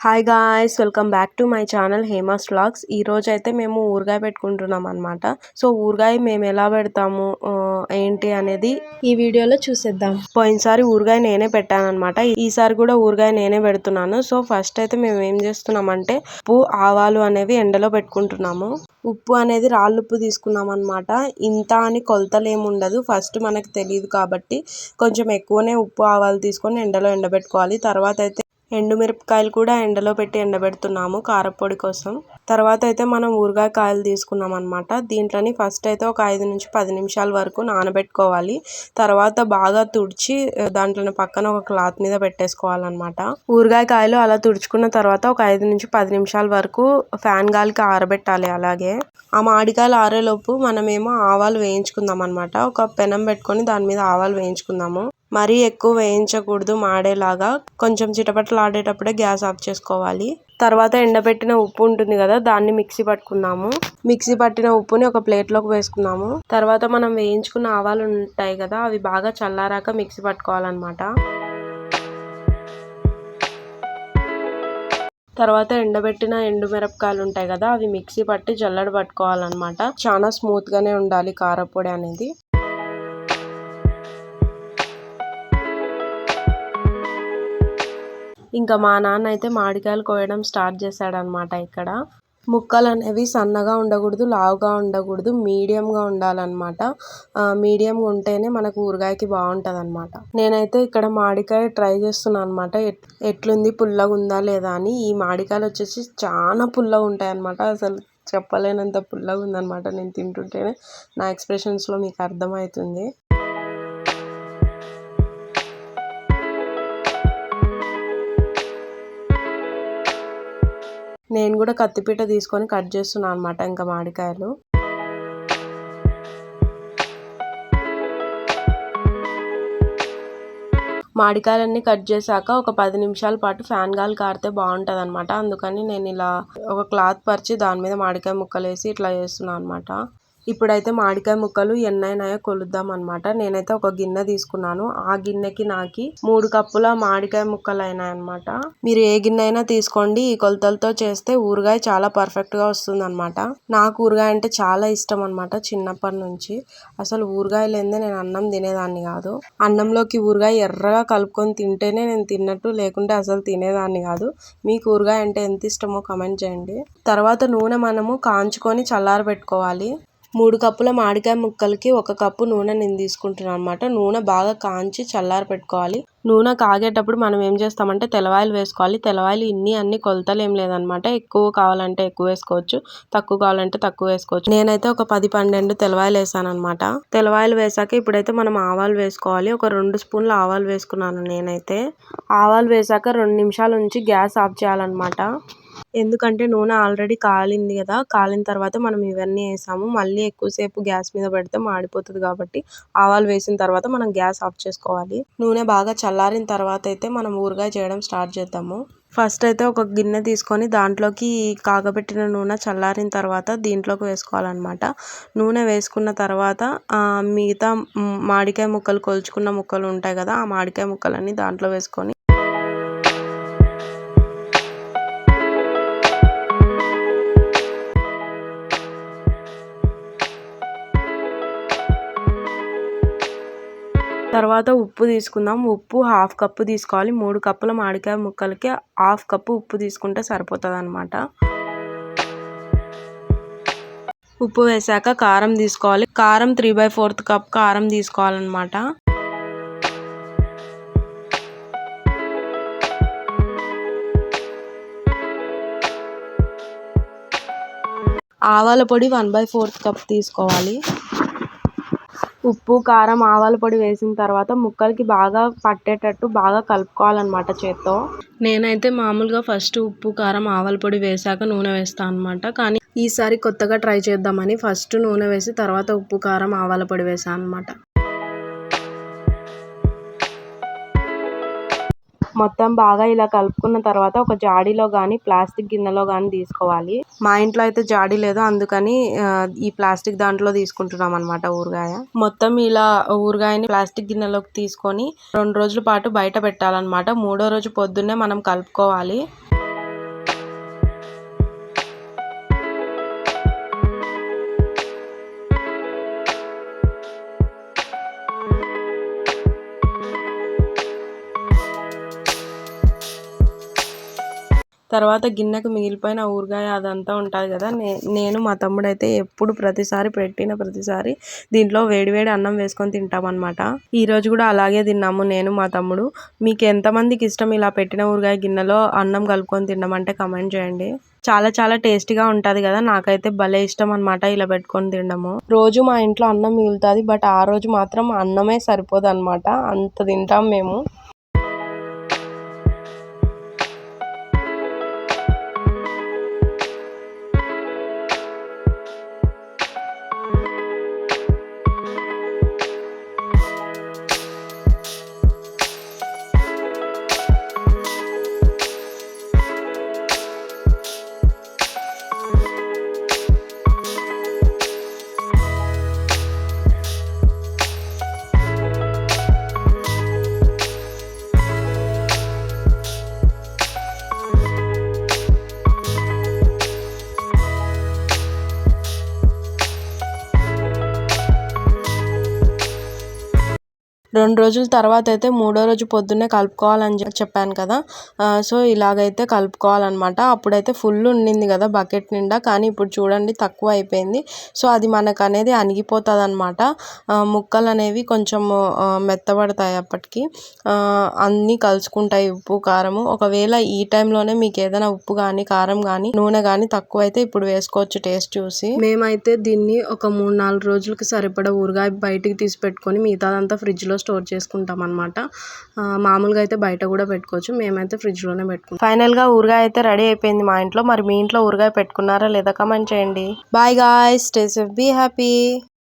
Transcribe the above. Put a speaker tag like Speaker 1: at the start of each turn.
Speaker 1: Hi guys welcome back to my channel Hema's vlogs ఈ రోజు అయితే మేము ఊరగాయ పెట్టుకుంటున్నాం అనమాట సో ఊరగాయ మేము ఎలా పెడతాము ఏంటి అనేది ఈ వీడియోలో చూసేద్దాం. పోయినసారి ఊరగాయ నేనే పెట్టాను అనమాట ఈసారి కూడా ఊరగాయ నేనే పెడుతున్నాను. సో ఫస్ట్ అయితే మేము ఏం చేస్తున్నామంటే ఉప్పు ఆవాలు అనేవి ఎండలో పెట్టుకుంటున్నాము. ఉప్పు అనేది రాళ్ళు ఉప్పు తీసుకున్నాం అనమాట ఇంత అని కొలతలు ఏమి ఉండదు. ఫస్ట్ మనకు తెలియదు కాబట్టి కొంచెం ఎక్కువనే ఉప్పు ఆవాలు తీసుకొని ఎండలో ఎండబెట్టుకోవాలి. తర్వాత అయితే ఎండుమిరపకాయలు కూడా ఎండలో పెట్టి ఎండబెడుతున్నాము కారప్పొడి కోసం. తర్వాత అయితే మనం ఊరగాయ కాయలు తీసుకున్నాం అనమాట దీంట్లోని ఫస్ట్ అయితే ఒక ఐదు నుంచి పది నిమిషాల వరకు నానబెట్టుకోవాలి. తర్వాత బాగా తుడిచి దాంట్లోని పక్కన ఒక క్లాత్ మీద పెట్టేసుకోవాలన్నమాట. ఊరగాయ కాయలు అలా తుడుచుకున్న తర్వాత ఒక ఐదు నుంచి పది నిమిషాల వరకు ఫ్యాన్ గాలికి ఆరబెట్టాలి అలాగే. ఆ మామిడికాయలు ఆరేలోపు మనమేమో ఆవాలు వేయించుకుందాం అనమాట ఒక పెనం పెట్టుకొని దాని మీద ఆవాలు వేయించుకుందాము. మరీ ఎక్కువ వేయించకూడదు మాడేలాగా. కొంచెం చిటపటలు ఆడేటప్పుడే గ్యాస్ ఆఫ్ చేసుకోవాలి. తర్వాత ఎండబెట్టిన ఉప్పు ఉంటుంది కదా దాన్ని మిక్సీ పట్టుకున్నాము. మిక్సీ పట్టిన ఉప్పుని ఒక ప్లేట్లోకి వేసుకున్నాము. తర్వాత మనం వేయించుకున్న ఆవాలు ఉంటాయి కదా అవి బాగా చల్లారాక మిక్సీ పట్టుకోవాలన్నమాట. తర్వాత ఎండబెట్టిన ఎండు మిరపకాయలు ఉంటాయి కదా అవి మిక్సీ పట్టి జల్లడ పట్టుకోవాలన్నమాట. చాలా స్మూత్ గానే ఉండాలి కారపొడి అనేది. ఇంకా మా నాన్న అయితే మామిడికాయలు కోయడం స్టార్ట్ చేశాడనమాట ఇక్కడ. ముక్కలు అనేవి సన్నగా ఉండకూడదు లావుగా ఉండకూడదు మీడియంగా ఉండాలన్నమాట. మీడియంగా ఉంటేనే మనకు ఊరగాయకి బాగుంటుంది అనమాట నేనైతే ఇక్కడ మామిడికాయ ట్రై చేస్తున్నాను అనమాట ఎట్లుంది పుల్లగా ఉందా లేదా అని. ఈ మామిడికాయలు వచ్చేసి చాలా పుల్లగా ఉంటాయి అనమాట అసలు చెప్పలేనంత పుల్లగా ఉందన్నమాట నేను తింటుంటేనే. నా ఎక్స్ప్రెషన్స్లో మీకు అర్థమవుతుంది. నేను కూడా కత్తిపీట తీసుకొని కట్ చేస్తున్నాను అనమాట ఇంకా మామిడికాయలు. మామిడికాయలన్నీ కట్ చేశాక ఒక పది నిమిషాల పాటు ఫ్యాన్ గాలి కారితే బాగుంటుంది అనమాట అందుకని నేను ఇలా ఒక క్లాత్ పరిచి దాని మీద మామిడికాయ ముక్కలు వేసి ఇట్లా చేస్తున్నాను అనమాట ఇప్పుడైతే మామిడికాయ ముక్కలు ఎన్నైనాయో కొలుద్దాం అనమాట నేనైతే ఒక గిన్నె తీసుకున్నాను. ఆ గిన్నెకి నాకి మూడు కప్పుల మామిడికాయ ముక్కలు అయినాయి అనమాట మీరు ఏ గిన్నె అయినా తీసుకోండి. ఈ కొలతలతో చేస్తే ఊరగాయ చాలా పర్ఫెక్ట్గా వస్తుంది అనమాట నాకు ఊరగాయ అంటే చాలా ఇష్టం అనమాట చిన్నప్పటి నుంచి అసలు ఊరగాయ లేదే నేను అన్నం తినేదాన్ని కాదు. అన్నంలోకి ఊరగాయ ఎర్రగా కలుపుకొని తింటేనే నేను తిన్నట్టు లేకుంటే అసలు తినేదాన్ని కాదు. మీకు ఊరగాయ అంటే ఎంత ఇష్టమో కమెంట్ చేయండి. తర్వాత నూనె మనము కాంచుకొని చల్లారబెట్టుకోవాలి. మూడు కప్పుల మామిడికాయ ముక్కలకి ఒక కప్పు నూనె నేను తీసుకుంటున్నాను అనమాట నూనె బాగా కాంచి చల్లారి పెట్టుకోవాలి. నూనె కాగేటప్పుడు మనం ఏం చేస్తామంటే తెల్లవాయలు వేసుకోవాలి. తెల్లవాయలు ఇన్ని అన్ని కొలతలు ఏం లేదనమాట ఎక్కువ కావాలంటే ఎక్కువ వేసుకోవచ్చు. తక్కువ కావాలంటే తక్కువ వేసుకోవచ్చు. నేనైతే ఒక పది పన్నెండు తెలవాయిలు వేసాను అనమాట తెలవాయిలు వేసాక ఇప్పుడైతే మనం ఆవాలు వేసుకోవాలి. ఒక రెండు స్పూన్లు ఆవాలు వేసుకున్నాను నేనైతే. ఆవాలు వేసాక రెండు నిమిషాల నుంచి గ్యాస్ ఆఫ్ చేయాలన్నమాట. ఎందుకంటే నూనె ఆల్రెడీ కాలింది కదా కాలిన తర్వాత మనం ఇవన్నీ వేసాము. మళ్ళీ ఎక్కువసేపు గ్యాస్ మీద పెడితే మాడిపోతుంది కాబట్టి ఆవాలు వేసిన తర్వాత మనం గ్యాస్ ఆఫ్ చేసుకోవాలి. నూనె బాగా చల్లారిన తర్వాత అయితే మనం ఊరగాయ చేయడం స్టార్ట్ చేద్దాము. ఫస్ట్ అయితే ఒక గిన్నె తీసుకొని దాంట్లోకి కాగబెట్టిన నూనె చల్లారిన తర్వాత దీంట్లోకి వేసుకోవాలన్నమాట. నూనె వేసుకున్న తర్వాత మిగతా మాడికాయ మామిడికాయ ముక్కలు కొలుచుకున్న ముక్కలు ఉంటాయి కదా ఆ మామిడికాయ ముక్కలన్నీ దాంట్లో వేసుకొని తర్వాత ఉప్పు తీసుకుందాం. ఉప్పు హాఫ్ కప్పు తీసుకోవాలి. మూడు కప్పుల మామిడికాయ ముక్కలకి హాఫ్ కప్పు ఉప్పు తీసుకుంటే సరిపోతుంది అనమాట ఉప్పు వేసాక కారం తీసుకోవాలి. కారం త్రీ బై ఫోర్త్ కప్ కారం తీసుకోవాలన్నమాట. ఆవాల పొడి వన్ బై ఫోర్త్ కప్ తీసుకోవాలి. ఉప్పు కారం ఆవాల పొడి వేసిన తర్వాత ముక్కలకి బాగా పట్టేటట్టు బాగా కలుపుకోవాలన్నమాట చేత్తో. నేనైతే మామూలుగా ఫస్ట్ ఉప్పు కారం ఆవాల పొడి వేసాక నూనె వేస్తాను అనమాట కానీ ఈసారి కొత్తగా ట్రై చేద్దామని ఫస్ట్ నూనె వేసి తర్వాత ఉప్పు కారం ఆవాల పొడి వేసాను అనమాట మొత్తం బాగా ఇలా కలుపుకున్న తర్వాత ఒక జాడీలో కానీ ప్లాస్టిక్ గిన్నెలో కానీ తీసుకోవాలి. మా ఇంట్లో అయితే జాడీ లేదు. అందుకని ఈ ప్లాస్టిక్ దాంట్లో తీసుకుంటున్నాం అనమాట ఊరగాయ. మొత్తం ఇలా ఊరగాయని ప్లాస్టిక్ గిన్నెలోకి తీసుకొని రెండు రోజుల పాటు బయట పెట్టాలన్నమాట. మూడో రోజు పొద్దున్నే మనం కలుపుకోవాలి. తర్వాత గిన్నెకు మిగిలిపోయిన ఊరగాయ అదంతా ఉంటుంది కదా నే నేను మా తమ్ముడు అయితే ఎప్పుడు ప్రతిసారి పెట్టిన ప్రతిసారి దీంట్లో వేడివేడి అన్నం వేసుకొని తింటామన్నమాట. ఈరోజు కూడా అలాగే తిన్నాము నేను మా తమ్ముడు. మీకు ఎంతమందికి ఇష్టం ఇలా పెట్టిన ఊరగాయ గిన్నెలో అన్నం కలుపుకొని తినమంటే అంటే కమెంట్ చేయండి. చాలా చాలా టేస్టీగా ఉంటుంది కదా నాకైతే భలే ఇష్టం అనమాట ఇలా పెట్టుకొని తినడము. రోజు మా ఇంట్లో అన్నం మిగులుతుంది బట్ ఆ రోజు మాత్రం అన్నమే సరిపోదు అనమాట అంత తింటాం మేము. రెండు రోజుల తర్వాత అయితే మూడో రోజు పొద్దున్నే కలుపుకోవాలని చెప్పాను కదా. సో ఇలాగైతే కలుపుకోవాలన్నమాట. అప్పుడైతే ఫుల్ ఉండింది కదా బకెట్ నిండా కానీ ఇప్పుడు చూడండి తక్కువ అయిపోయింది. సో అది మనకు అనేది అణిగిపోతుంది అనమాట ముక్కలు అనేవి కొంచెం మెత్తబడతాయి అప్పటికి. అన్నీ కలుసుకుంటాయి ఉప్పు కారము. ఒకవేళ ఈ టైంలోనే మీకు ఏదైనా ఉప్పు కానీ కారం కానీ నూనె కానీ తక్కువ అయితే ఇప్పుడు వేసుకోవచ్చు టేస్ట్ చూసి. మేమైతే దీన్ని ఒక మూడు నాలుగు రోజులకి సరిపడా ఊరగాయ బయటికి తీసి పెట్టుకొని మిగతాదంతా ఫ్రిడ్జ్లో స్టోర్ చేసుకుంటాం అనమాట మామూలుగా అయితే బయట కూడా పెట్టుకోవచ్చు. మేమైతే ఫ్రిడ్జ్లోనే పెట్టుకుంటాం. ఫైనల్గా ఊరగాయ అయితే రెడీ అయిపోయింది మా ఇంట్లో. మరి మీ ఇంట్లో ఊరగాయ పెట్టుకున్నారా లేదా? కమెంట్ చేయండి. Bye guy stay safe be happy